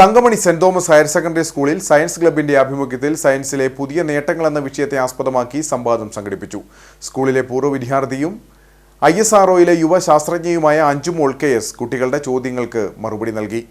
Thankamani Saint Thomas higher secondary സ്കൂളിൽ science ക്ലബിന്റെ ആഭിമുഖ്യത്തിൽ സയൻസിലെ പുതിയ നേട്ടങ്ങൾ എന്ന വിഷയത്തെ ആസ്പദമാക്കി സംവാദം സംഘടിപ്പിച്ചു. സ്കൂളിലെ പൂർവ വിദ്യാർത്ഥിയും ഐ എസ് ആർഒയിലെ യുവ ശാസ്ത്രജ്ഞയുമായ അഞ്ജുമോൾ കെ കുട്ടികളുടെ ചോദ്യങ്ങൾക്ക് മറുപടി നൽകി.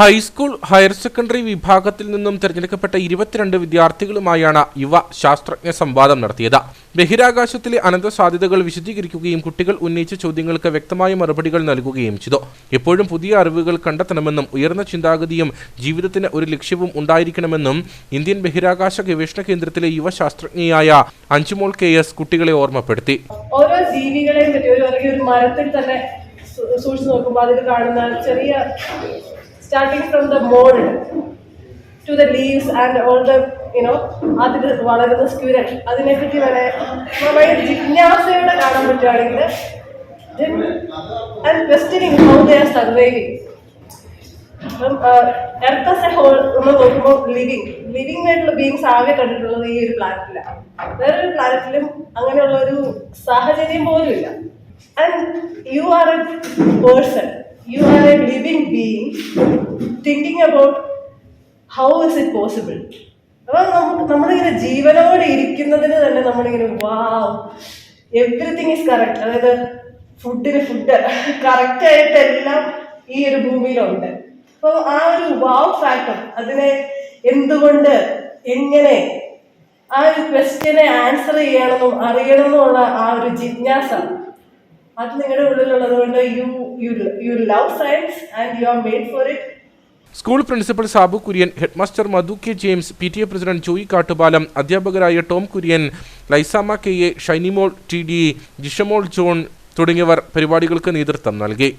ഹൈസ്കൂൾ ഹയർ സെക്കൻഡറി വിഭാഗത്തിൽ നിന്നും തിരഞ്ഞെടുക്കപ്പെട്ട ഇരുപത്തിരണ്ട് വിദ്യാർത്ഥികളുമായാണ് യുവ ശാസ്ത്രജ്ഞ സംവാദം നടത്തിയത്. ബഹിരാകാശത്തിലെ അനന്ത സാധ്യതകൾ വിശദീകരിക്കുകയും കുട്ടികൾ ഉന്നയിച്ച ചോദ്യങ്ങൾക്ക് വ്യക്തമായ മറുപടികൾ നൽകുകയും ചെയ്തു. എപ്പോഴും പുതിയ അറിവുകൾ കണ്ടെത്തണമെന്നും ഉയർന്ന ചിന്താഗതിയും ജീവിതത്തിന് ഒരു ലക്ഷ്യവും ഉണ്ടായിരിക്കണമെന്നും ഇന്ത്യൻ ബഹിരാകാശ ഗവേഷണ കേന്ദ്രത്തിലെ യുവ ശാസ്ത്രജ്ഞയായ അഞ്ചുമോൾ കെ എസ് കുട്ടികളെ ഓർമ്മപ്പെടുത്തി. ഓരോ ജീവികളെയും പറ്റി ഒരു മരത്തിൽ തന്നെ സൂക്ഷിച്ച് നോക്കുമ്പോൾ അതിൽ കാണുന്ന ചെറിയ starting from the mould to the leaves and all the you know അതിൽ വളരുന്ന സ്ക്യൂരൽ അതിനെപ്പറ്റി വരെ വളരെ ജിജ്ഞാസയോടെ കാണാൻ പറ്റുകയാണെങ്കിൽ ആൻഡ് ക്വസ്റ്റ്യനിങ് ഹൗ ആയിട്ടുള്ള ബീങ്സ് ആകെ കണ്ടിട്ടുള്ളത് ഈ ഒരു പ്ലാനറ്റിലാണ് വേറൊരു പ്ലാനറ്റിലും അങ്ങനെയുള്ള ഒരു സാഹചര്യം പോലും ഇല്ല. And you are a person you are a living being thinking about how is it possible? അപ്പോൾ നമുക്ക് നമ്മളിങ്ങനെ ജീവനോടെ ഇരിക്കുന്നതിന് തന്നെ നമ്മളിങ്ങനെ വാവ് എവറിത്തിങ് ഈസ് കറക്റ്റ് അതായത് ഫുഡിന് ഫുഡ് കറക്റ്റ് ആയിട്ട് എല്ലാം ഈ ഒരു ഭൂമിയിലുണ്ട്. അപ്പോൾ ആ ഒരു വാവ് ഫാക്ടർ അതിനെ എന്തുകൊണ്ട് എങ്ങനെ ആ ഒരു ക്വസ്റ്റ്യനെ ആൻസർ ചെയ്യണമെന്നും അറിയണമെന്നുള്ള ആ ഒരു ജിജ്ഞാസ അത് നിങ്ങളുടെ ഉള്ളിലുള്ളത് കൊണ്ട് you you you love science and you are made for it school principal Sabu Kurian headmaster Madhu K James P T A president Joy Kattupalam അധ്യാപകരായ Tom Kurian Laisamma K A Shinimol T D Jishamol John തുടങ്ങിയവർ പരിപാടികൾക്ക് നേതൃത്വം നൽകി.